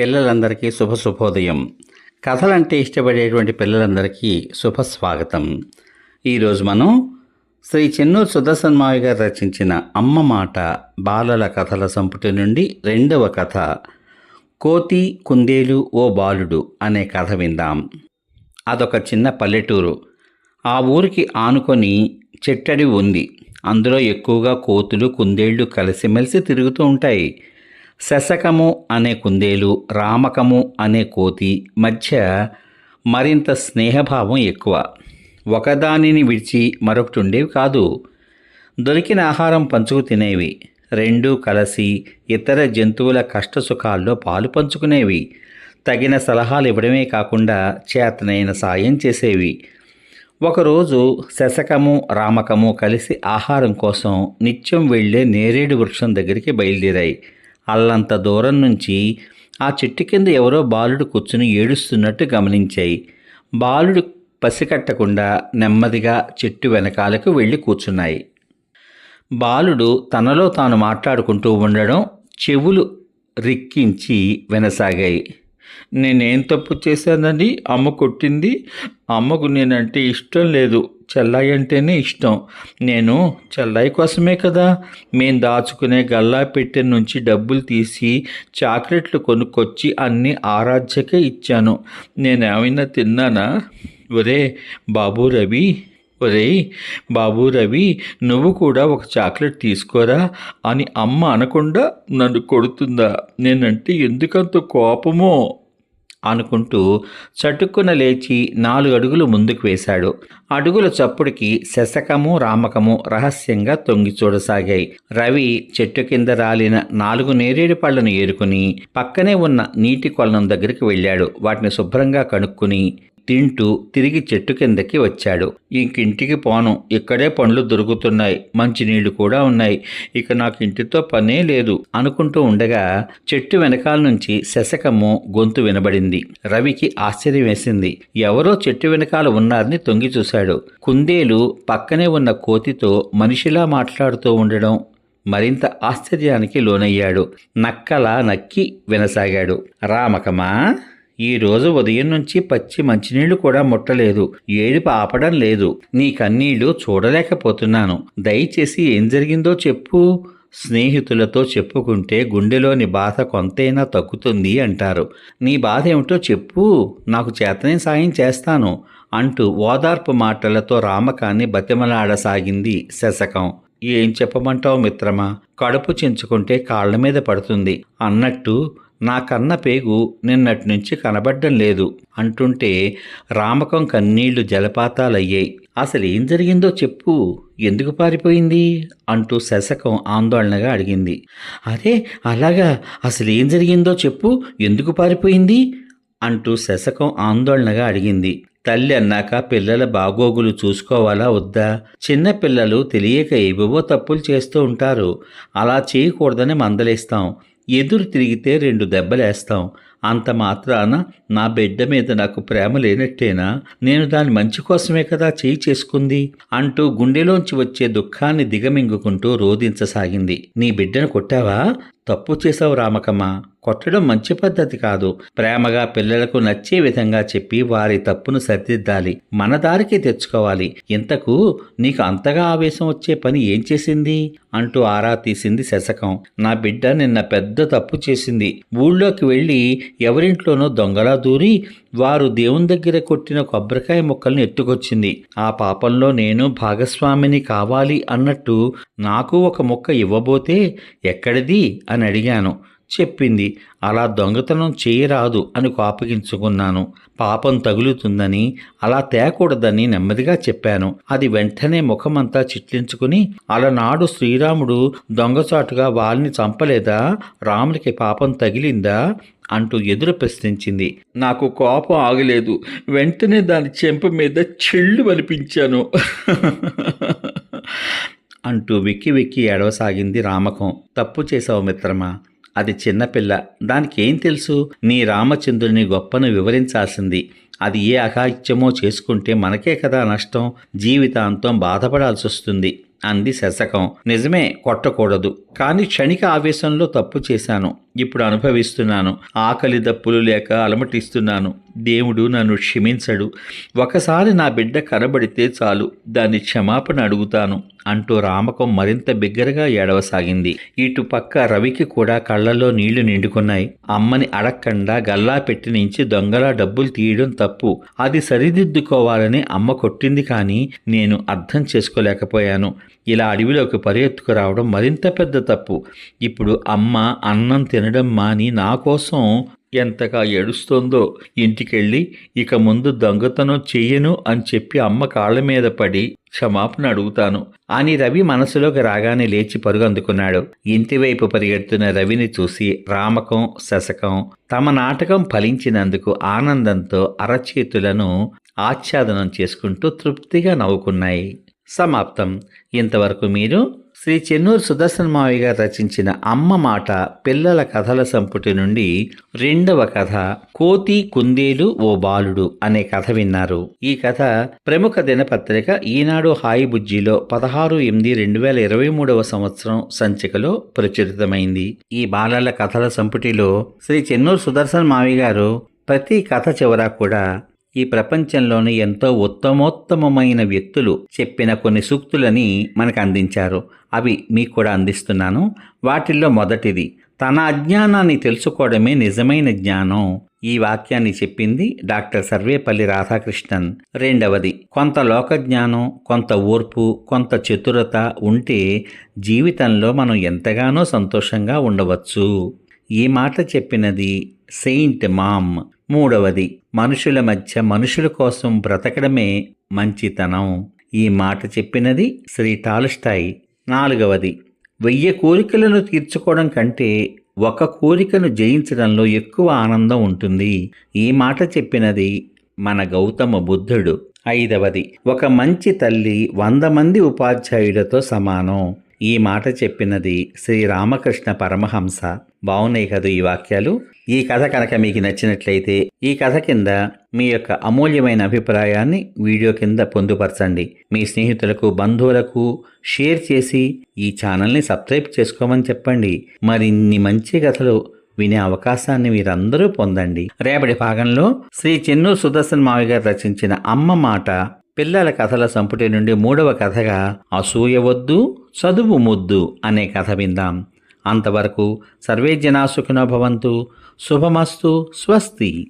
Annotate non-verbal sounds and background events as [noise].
పిల్లలందరికీ శుభ శుభోదయం. కథలంటే ఇష్టపడేటువంటి పిల్లలందరికీ శుభ స్వాగతం. ఈరోజు మనం శ్రీ చెన్నూరు సుదర్శన్ మావి గారు రచించిన అమ్మ మాట బాలల కథల సంపుటి నుండి రెండవ కథ కోతి కుందేలు ఓ బాలుడు అనే కథ విందాం. అదొక చిన్న పల్లెటూరు. ఆ ఊరికి ఆనుకొని చెట్టడి ఉంది. అందులో ఎక్కువగా కోతులు కుందేళ్ళు కలిసిమెలిసి తిరుగుతూ ఉంటాయి. శశకము అనే కుందేలు రామకము అనే కోతి మధ్య మరింత స్నేహభావం ఎక్కువ. ఒకదానిని విడిచి మరొకటి ఉండేవి కాదు. దొరికిన ఆహారం పంచుకు తినేవి. రెండూ కలిసి ఇతర జంతువుల కష్టసుఖాల్లో పాలు పంచుకునేవి. తగిన సలహాలు ఇవ్వడమే కాకుండా చేతనైన సాయం చేసేవి. ఒకరోజు శశకము రామకము కలిసి ఆహారం కోసం నిత్యం వెళ్ళే నేరేడు వృక్షం దగ్గరికి బయలుదేరాయి. అల్లంత దూరం నుంచి ఆ చెట్టు కింద ఎవరో బాలుడు కూర్చుని ఏడుస్తున్నట్టు గమనించాయి. బాలుడు పసికట్టకుండా నెమ్మదిగా చెట్టు వెనకాలకు వెళ్ళి కూర్చున్నాయి. బాలుడు తనలో తాను మాట్లాడుకుంటూ ఉండడం చెవులు రిక్కించి వినసాగాయి. నేనేం తప్పు చేశానని అమ్మ కొట్టింది. అమ్మకు నేనంటే ఇష్టం లేదు. చెల్లాయి అంటేనే ఇష్టం. నేను చెల్లాయి కోసమే కదా. మేం దాచుకునే గల్లా పెట్టె నుంచి డబ్బులు తీసి చాక్లెట్లు కొనుక్కొచ్చి అన్ని ఆరాధ్యకే ఇచ్చాను. నేనేమైనా తిన్నానా? ఒరే బాబు రవి ఒరేయ్ బాబు రవి నువ్వు కూడా ఒక చాక్లెట్ తీసుకోరా? అని అమ్మ అనకుండా నన్ను కొడుతుందా? నేనంటే ఎందుకంత కోపమో? అనుకుంటూ చటుక్కున లేచి నాలుగు అడుగులు ముందుకు వేశాడు. అడుగుల చప్పుడుకి శశకము రామకము రహస్యంగా తొంగి చూడసాగాయి. రవి చెట్టు కింద రాలిన నాలుగు నేరేడు పళ్ళను ఏరుకుని పక్కనే ఉన్న నీటి కొలను దగ్గరికి వెళ్ళాడు. వాటిని శుభ్రంగా కనుక్కుని తింటూ తిరిగి చెట్టు కిందకి వచ్చాడు. ఇంకింటికి పోను. ఇక్కడే పండ్లు దొరుకుతున్నాయి. మంచినీళ్ళు కూడా ఉన్నాయి. ఇక నాకు ఇంటితో పనే లేదు అనుకుంటూ ఉండగా చెట్టు వెనకాల నుంచి శశకము గొంతు వినబడింది. రవికి ఆశ్చర్యం వేసింది ఎవరో చెట్టు వెనకాల ఉన్నారని తొంగి చూశాడు. కుందేలు పక్కనే ఉన్న కోతితో మనిషిలా మాట్లాడుతూ ఉండడం మరింత ఆశ్చర్యానికి లోనయ్యాడు. నక్కలా నక్కి వినసాగాడు. రామకమా? ఈ రోజు ఉదయం నుంచి పచ్చి మంచినీళ్ళు కూడా ముట్టలేదు. ఏడుపు ఆపడం లేదు. నీ కన్నీళ్ళు చూడలేకపోతున్నాను. దయచేసి ఏం జరిగిందో చెప్పు. స్నేహితులతో చెప్పుకుంటే గుండెలోని బాధ కొంతైనా తగ్గుతుంది అంటారు. నీ బాధ ఏమిటో చెప్పు. నాకు చేతనే సాయం చేస్తాను అంటూ ఓదార్పు మాటలతో రామకాన్ని బతిమలాడసాగింది శశకం. ఏం చెప్పమంటావు మిత్రమా? కడుపు చించుకుంటే కాళ్ళ మీద పడుతుంది. అన్నట్టు నా కన్న పేగు నిన్నటి నుంచి కనబడ్డం లేదు అంటుంటే రామకం కన్నీళ్ళు జలపాతాలయ్యాయి. అసలు ఏం జరిగిందో చెప్పు. ఎందుకు పారిపోయింది? అంటూ శశకం ఆందోళనగా అడిగింది. అరే అలాగా. అసలు ఏం జరిగిందో చెప్పు. ఎందుకు పారిపోయింది? అంటూ శశకం ఆందోళనగా అడిగింది. తల్లి అన్నాక పిల్లల బాగోగులు చూసుకోవాలా వద్దా? చిన్న పిల్లలు తెలియక ఏవేవో తప్పులు చేస్తూ ఉంటారు. అలా చేయకూడదని మందలేస్తాం. ఎదురు తిరిగితే రెండు దెబ్బలేస్తాం. అంత మాత్రాన నా బిడ్డ మీద నాకు ప్రేమ లేనట్టేనా? నేను దాని మంచి కోసమే కదా చేయి చేసుకుంది? అంటూ గుండెలోంచి వచ్చే దుఃఖాన్ని దిగమింగుకుంటూ రోధించసాగింది. నీ బిడ్డను కొట్టావా? తప్పు చేశావు రామకమ్మ. కొట్టడం మంచి పద్ధతి కాదు. ప్రేమగా పిల్లలకు నచ్చే విధంగా చెప్పి వారి తప్పును సరిదిద్దాలి. మన దారికి తెచ్చుకోవాలి. ఇంతకు నీకు అంతగా ఆవేశం వచ్చే పని ఏం చేసింది? అంటూ ఆరా తీసింది శశకం. నా బిడ్డ నిన్న పెద్ద తప్పు చేసింది. ఊళ్ళోకి వెళ్ళి ఎవరింట్లోనో దొంగలా దూరి వారు దేవుని దగ్గర కొట్టిన కొబ్బరికాయ ముక్కల్ని ఎత్తుకొచ్చింది. ఆ పాపంలో నేను భాగస్వామిని కావాలి అన్నట్టు నాకు ఒక ముక్క ఇవ్వబోతే ఎక్కడిది అని అడిగాను. చెప్పింది అలా దొంగతనం చేయరాదు అని కోపగించుకున్నాను. పాపం తగులుతుందని అలా తేకూడదని నెమ్మదిగా చెప్పాను. అది వెంటనే ముఖమంతా చిట్లించుకుని అలనాడు శ్రీరాముడు దొంగచాటుగా వాళ్ళని చంపలేదా? రాములకి పాపం తగిలిందా? అంటూ ఎదురు ప్రశ్నించింది. నాకు కోపం ఆగలేదు. వెంటనే దాని చెంప మీద చెళ్ళు అనిపించాను [laughs] అంటూ వెక్కి వెక్కి ఏడవసాగింది రామకం. తప్పు చేసావు మిత్రమా? అది చిన్నపిల్ల దానికేం తెలుసు? నీ రామచంద్రుని గొప్పను వివరించాల్సింది. అది ఏ అఘాయిత్యమో చేసుకుంటే మనకే కదా నష్టం. జీవితాంతం బాధపడాల్సి వస్తుంది అంది శశకం. నిజమే కొట్టకూడదు. కానీ క్షణిక ఆవేశంలో తప్పు చేశాను. ఇప్పుడు అనుభవిస్తున్నాను. ఆకలి దప్పులు లేక అలమటిస్తున్నాను. దేవుడు నన్ను క్షమించడు. ఒకసారి నా బిడ్డ కనబడితే చాలు. దాన్ని క్షమాపణ అడుగుతాను. అంటూ రామకం మరింత బిగ్గరగా ఏడవసాగింది. ఇటు పక్క రవికి కూడా కళ్ళల్లో నీళ్ళు నిండుకున్నాయి. అమ్మని అడక్కండా గల్లా పెట్టి నుంచి దొంగలా డబ్బులు తీయడం తప్పు. అది సరిదిద్దుకోవాలని అమ్మ కొట్టింది కానీ నేను అర్థం చేసుకోలేకపోయాను. ఇలా అడవిలోకి పరిగెత్తుకు రావడం మరింత పెద్ద తప్పు. ఇప్పుడు అమ్మ అన్నం తినడం మాని నా కోసం ఎంతగా ఏడుస్తోందో ఇంటికెళ్ళి ఇక ముందు దొంగతనం చెయ్యను అని చెప్పి అమ్మ కాళ్ళ మీద పడి క్షమాపణ అడుగుతాను. అని రవి మనసులోకి రాగానే లేచి పరుగు అందుకున్నాడు. ఇంటివైపు పరిగెడుతున్న రవిని చూసి రామకం శశకం తమ నాటకం ఫలించినందుకు ఆనందంతో అరచేతులను ఆచ్ఛాదనం చేసుకుంటూ తృప్తిగా నవ్వుకున్నాయి. సమాప్తం. ఇంతవరకు మీరు శ్రీ చెన్నూరు సుదర్శన్ మావి గారు రచించిన అమ్మ మాట పిల్లల కథల సంపుటి నుండి రెండవ కథ కోతి కుందేలు ఓ బాలుడు అనే కథ విన్నారు. ఈ కథ ప్రముఖ దినపత్రిక ఈనాడు హాయి బుజ్జిలో పదహారు ఎనిమిది రెండు వేల ఇరవై మూడవ సంవత్సరం సంచికలో ప్రచురితమైంది. ఈ బాలల కథల సంపుటిలో శ్రీ చెన్నూరు సుదర్శన్ మావి గారు ప్రతి కథ చివర కూడా ఈ ప్రపంచంలోని ఎంతో ఉత్తమోత్తమమైన వ్యక్తులు చెప్పిన కొన్ని సూక్తులని మనకు అందించారు. అవి మీకు కూడా అందిస్తున్నాను. వాటిల్లో మొదటిది తన అజ్ఞానాన్ని తెలుసుకోవడమే నిజమైన జ్ఞానం. ఈ వాక్యాన్ని చెప్పింది డాక్టర్ సర్వేపల్లి రాధాకృష్ణన్. రెండవది కొంత లోకజ్ఞానం కొంత ఓర్పు కొంత చతురత ఉంటే జీవితంలో మనం ఎంతగానో సంతోషంగా ఉండవచ్చు. ఈ మాట చెప్పినది సెయింట్ మామ్. మూడవది మనుషుల మధ్య మనుషుల కోసం బ్రతకడమే మంచితనం. ఈ మాట చెప్పినది శ్రీ టాల్స్టాయ్ నాలుగవది వెయ్యి కోరికలను తీర్చుకోవడం కంటే ఒక కోరికను జయించడంలో ఎక్కువ ఆనందం ఉంటుంది. ఈ మాట చెప్పినది మన గౌతమ బుద్ధుడు. ఐదవది ఒక మంచి తల్లి వంద మంది ఉపాధ్యాయులతో సమానం. ఈ మాట చెప్పినది శ్రీ రామకృష్ణ పరమహంస. బాగున్నాయి కదా ఈ వాక్యాలు? ఈ కథ కనుక మీకు నచ్చినట్లయితే ఈ కథ కింద మీ యొక్క అమూల్యమైన అభిప్రాయాన్ని వీడియో కింద పొందుపరచండి. మీ స్నేహితులకు బంధువులకు షేర్ చేసి ఈ ఛానల్ని సబ్స్క్రైబ్ చేసుకోమని చెప్పండి. మరిన్ని మంచి కథలు వినే అవకాశాన్ని మీరందరూ పొందండి. రేపటి భాగంలో శ్రీ చెన్నూరు సుదర్శన్ మావి గారు రచించిన అమ్మ మాట పిల్లల కథల సంపుటి నుండి మూడవ కథగా అసూయ వద్దు చదువు ముద్దు అనే కథ విందాం. అంతవరకు సర్వే జనా సుఖినో భవంతు. శుభమస్తు. స్వస్తి.